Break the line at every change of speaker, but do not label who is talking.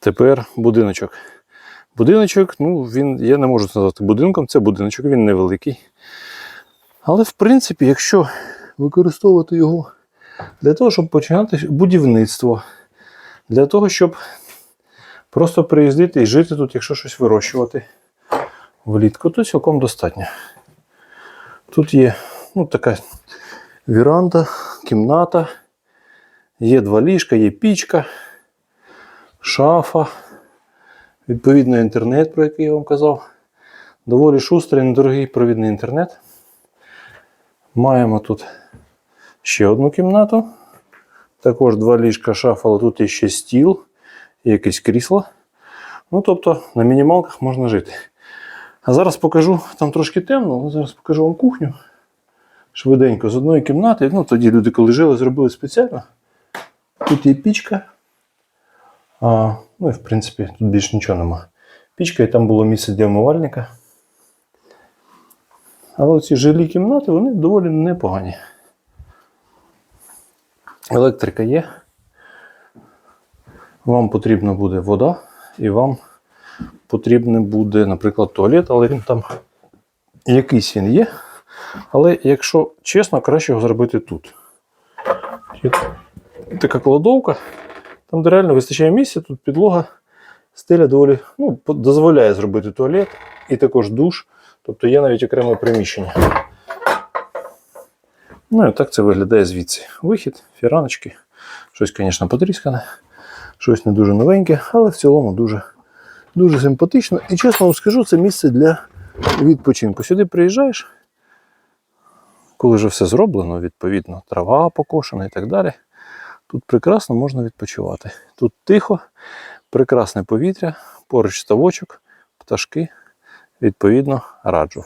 Тепер будиночок. Будиночок, ну, він, я не можу це назвати будинком, це будиночок, він невеликий. Але, в принципі, якщо використовувати його для того, щоб починати будівництво, для того, щоб просто приїздити і жити тут, якщо щось вирощувати влітку, то цілком достатньо. Тут є ну, така віранда, кімната, є два ліжка, є пічка, шафа, відповідно інтернет, про який я вам казав. Доволі шустрий, недорогий провідний інтернет. Маємо тут ще одну кімнату. Також два ліжка шафа, але тут є ще стіл і якесь крісло. Ну, тобто на мінімалках можна жити. А зараз покажу, там трошки темно, але зараз покажу вам кухню. Швиденько з одної кімнати. Ну, тоді люди, коли жили, зробили спеціально. Тут є пічка. А, ну і в принципі тут більше нічого нема. Пічка і там було місце для умивальника. Але ці жилі кімнати вони доволі непогані. Електрика є. Вам потрібна буде вода, і вам потрібен буде, наприклад, туалет, але він там якийсь він є. Але якщо чесно, краще його зробити тут. Така кладовка, там де реально вистачає місця, тут підлога, стеля доволі ну, дозволяє зробити туалет і також душ. Тобто є навіть окреме приміщення. Ну і так це виглядає звідси. Вихід, фіраночки. Щось, звісно, потріскане, щось не дуже новеньке, але в цілому дуже, дуже симпатично. І чесно вам скажу, це місце для відпочинку. Сюди приїжджаєш, коли вже все зроблено, відповідно, трава покошена і так далі. Тут прекрасно можна відпочивати. Тут тихо, прекрасне повітря, поруч ставочок, пташки. Відповідно, раджу.